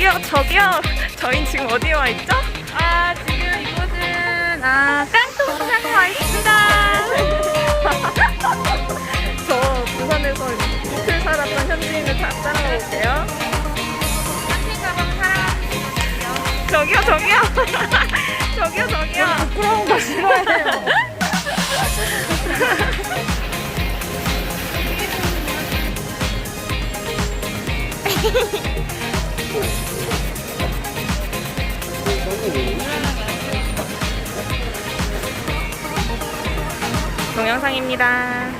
저기요, 저기요. 저희 지금 어디에 와 있죠? 아 지금 이곳은 아 깡통시장에 와 있습니다. 저 부산에서 이틀 살았던 현지인을 다 따라가 볼게요. 깡통 가방 사랑하는 저기요, 저기요. 저기요, 저기요. 부끄러운 거 싫어해요. 동영상입니다.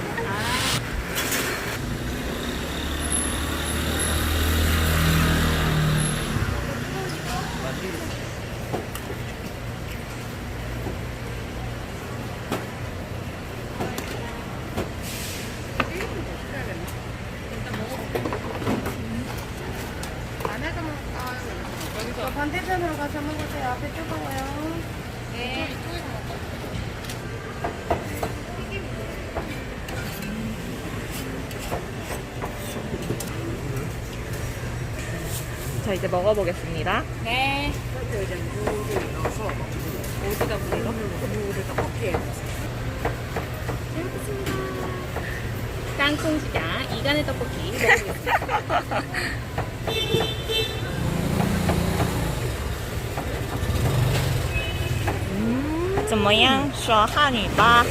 반대편으로 가서 먹으세요. 앞에 뜨거워요. 네. 자, 이제 먹어보겠습니다. 네. 어디다 물어? 물을 떡볶이에. 깡통시장 이간의 떡볶이 먹어보겠습니다. 怎么样？说汉语吧。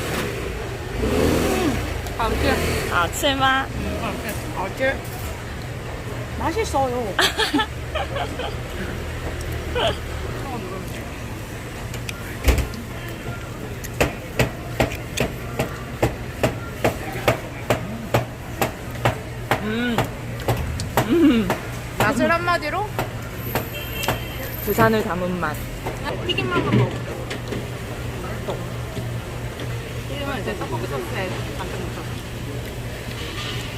好吃. 好吃吗？ 어째 맛있어요. 음. 음. 맛을 한마디로 부산을 담은 맛. 튀김만 한 먹어. 튀김은 이제 떡볶이 소스에 잠깐 묻혀.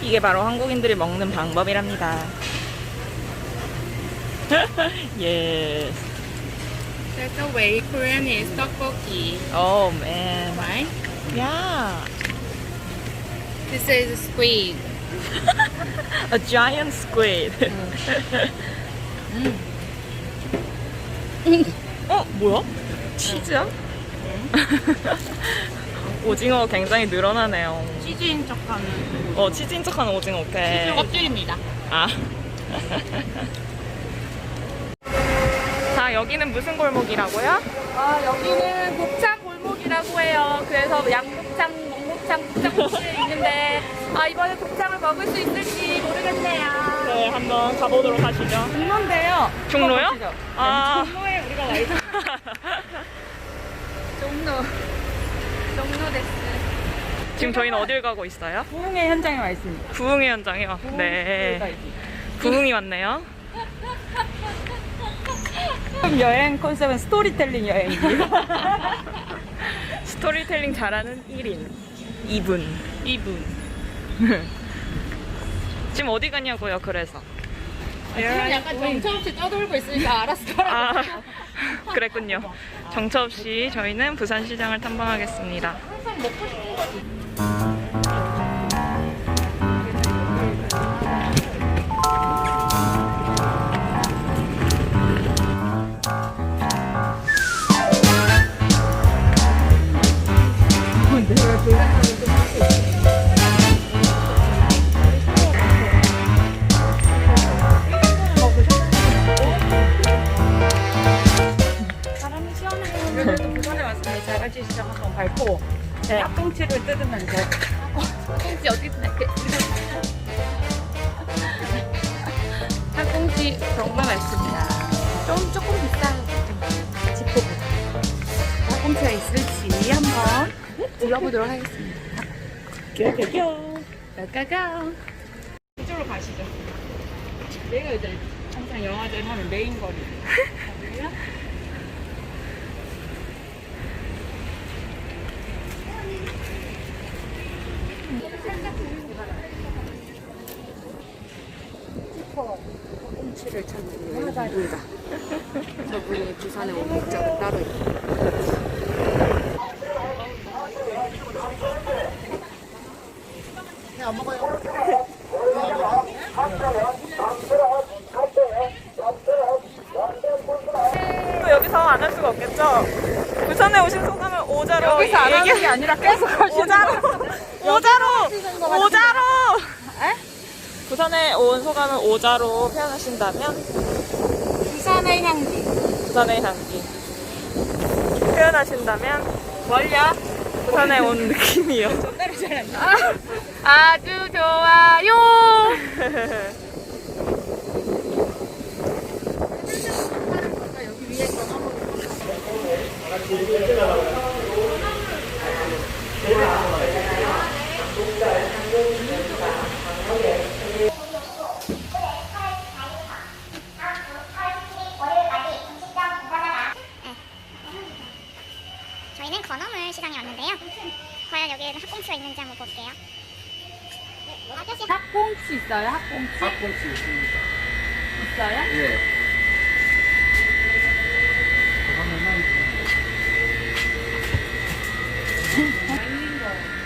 이게 바로 한국인들이 먹는 방법이랍니다. 예. That's the way Korean is tteokbokki, Oh man. right? Yeah. This is squid. A giant squid. 어, 뭐야? 치즈야? 오징어 굉장히 늘어나네요. 치즈인 척하는 어, 치즈인 척하는 오징어, 오케이. 껍질입니다. 아. 자, 여기는 무슨 골목이라고요? 아 여기는 곱창 골목이라고 해요. 그래서 양곱창, 몽곱창, 곱창국수에 있는데 아 이번에 곱창을 먹을 수 있을지 모르겠네요. 네, 한번 가보도록 하시죠. 종로인데요. 종로요? 아. 종로에 우리가 와 있어. 종로. 종로 데스. 지금 저희는 어딜 가고 있어요? 부흥의 현장에 와 있습니다. 부흥의 현장이요. 네. 부흥이 왔네요. 여행 컨셉은 스토리텔링 여행입니다. 스토리텔링 잘하는 1인. 2분. 2분. 지금 어디 가냐고요, 그래서. 지금 약간 정처 없이 떠돌고 있으니까 알았어. 아, 그랬군요. 정처 없이 저희는 부산시장을 탐방하겠습니다. 항상 먹고 싶은 거바 둘러보도록 하겠습니다. 껴껴껴. 가가가. 이쪽으로 가시죠. 내가 이제 항상 영화들 하면 메인 거리. 꽁치를 찾는 여행입니다. 저분이 부산에 온 목적은 따로 있고. 안 먹어요. 여기서 안 할 수가 없겠죠? 부천에 오신 소감을 오자로 여기서 안 하는 게 아니라 계속 하시는 오자로. 오자로. 오자로. 부산에 온 소감을 오자로 표현하신다면? 부산의 향기. 부산의 향기. 표현하신다면? 멀려 부산에 온 느낌이요. 아, 아주 좋아요. 저희는 건어물 시장에 왔는데요. 과연 여기에는 학꽁치가 있는지 한번 볼게요. 네, 아저씨 학꽁치 있어요? 학꽁치? 학꽁치 있습니다. 있어요? 예.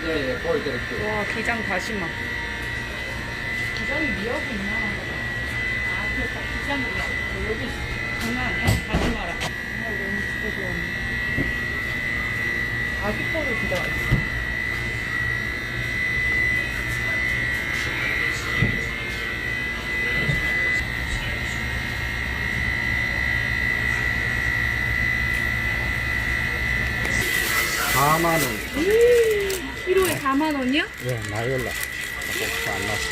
예, 예, 보여드릴게요. 와, 게장 다시마. 게장이 미역이 있나? 아, 그렇다. 게장 미역. 여기 장난 아니야? 다시마라. 아, 너무 진짜 좋아 아기포도 진짜 맛있어. 사만 원. 키로에 4만 원이요? 예, 많이 올라. 학꽁치 안 났어.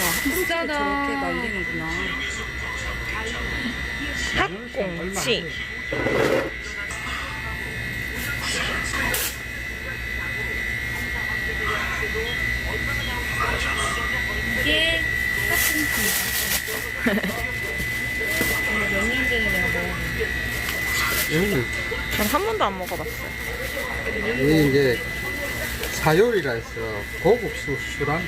와, 비싸다. 저렇게 말리는구나. 학꽁치 몇년 전에 내가 먹었는데. 여기는, 전한 번도 안 먹어봤어요. 여기 이제 사요리라 해서 고급 수, 술안?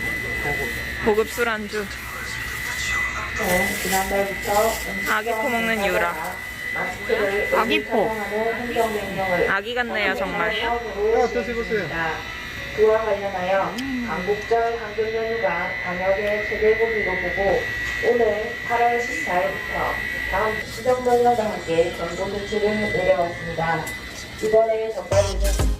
고급. 고급 술안주 아기포 먹는 유라 아기포. 아기 같네요 정말 어, 드셔보세요. 그와 관련하여 광복절 한글 연휴가 방역의 최대 고기로 보고 오늘 8월 14일부터 다음 시정명령과 함께 정부 조치를 내려왔습니다. 이번에 정부는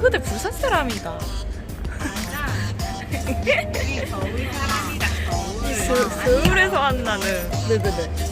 누구들 부산 사람이다 서, 서울에서 왔나는 네네네.